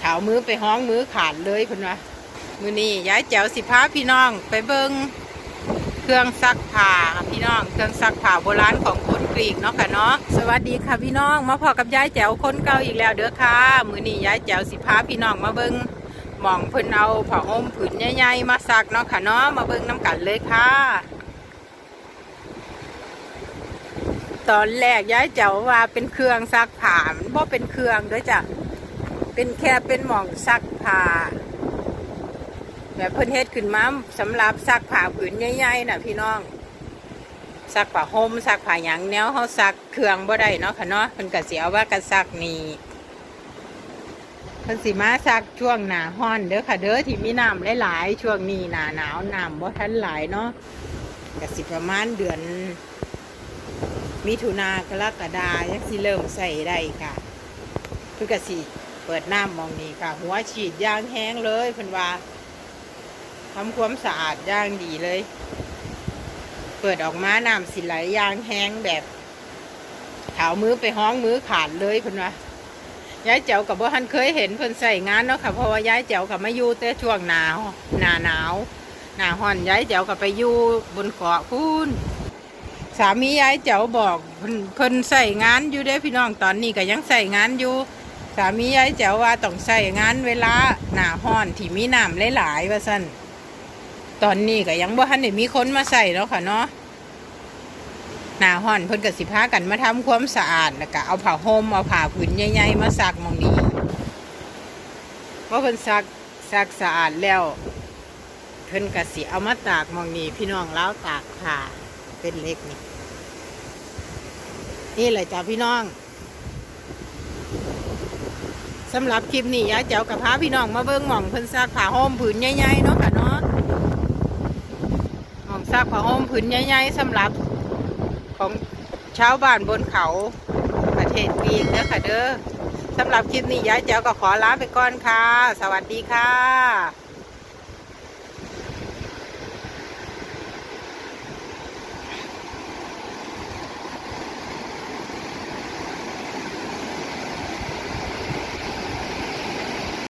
เถามือไปห้องมือขาดเลยเพิ่นว่ามือนี้ย้ายแจ๋วสิพาพี่น้องไปเบิงเครื่องซักผ้าพี่น้องเครื่องซักผ้าโบราณของคนกรีกเนาะค่ะเนาะสวัสดีค่ะพี่น้องมาพอกับย้ายแจ๋วคนเก่าอีกแล้วเด้อค่ะ มือนี้ย้ายแจ๋วสิพาพี่น้องมาเบิงหมองเพิ่นเอาผ้าห่มผืนใหญ่ๆมาซักเนาะค่ะเนาะมาเบิงน้ำกันเลยค่ะตอนแรกย้ายเจ้าว่าเป็นเครื่องซักผ้ามันบ่เป็นเครื่องเด้วยจ้ะ เป็นแค่เป็นหมองซักผ้าแบบเพิ่นเฮ็ดขึ้นมาสำหรับซักผ้าผืนใหญ่ๆน่ะพี่น้องซักผ้าห่มซักผ้าหยังแนวเฮาซักเครื่องบ่ได้เนาะค่ะเนาะเพิ่นก็สิเอาว่ากันซักนี่เพิ่นสิมาซักช่วงหน้าร้อนเด้อค่ะเด้อที่มีน้ำหลายๆช่วงนี้หน้าหนาวน้ำบ่ทันหลายเนาะก็สิประมาณเดือน มิถุนากรกฎายังสิเริ่มใส่ได้ค่ะเพื่อกสิ ปิดน้ำมองนี้ค่ะ หัวฉีดยางแห้งเลยเพิ่นว่าทำความสะอาดย่างดีเลย เปิดออกมาน้ำสิไหลยางแห้งแบบเท้ามือไปห้องมือขาดเลยเพิ่นว่าย้ายเจ้ากับว่าท่านเคยเห็นเพิ่นใส่งานเนาะค่ะเพราะว่าย้ายเจ้ากับมาอยู่แต่ช่วงหนาวหนาหนาวหนาห้อนย้ายเจ้ากับไปอยู่บนเกาะพูนสามียายเจ้าบอกเพิ่นเพิ่นใส่งานอยู่เด้พี่น้องตอนนี้ก็ยังใส่งานอยู่ สามียายเจ้าว่าต้องใส่งานเวลาหน้าห้อนที่มีน้ำหลายๆว่าซั่นตอนนี้ก็ยังบ่ทันได้มีคนมาใส่แล้วค่ะเนาะหน้าห้อนเพิ่นก็สิพากันมาทำความสะอาดแล้วก็เอาผ้าห่มเอาผ้าผืนใหญ่ๆมาซักมองนี้ว่าเพิ่นซักซักสะอาดแล้ว เพิ่นก็สิเอามาตากมองนี้ พี่น้องเล้าวตากผ้าเป็นเล็กนี่นี่แหละจ้าพี่น้อง สำหรับคลิปนี้ยายแจ๋วกับพาพี่น้องมาเบิ้งหม่องเพิ่นซากผ้าห่มผืนใหญ่ๆเนาะค่ะเนาะหม่องซากผ้าห่มผืนใหญ่ๆสำหรับของชาวบ้านบนเขาประเทศกรีกเด้อค่ะเด้อสำหรับคลิปนี้ยายแจ๋วก็ขอลาไปก่อนค่ะ สวัสดีค่ะ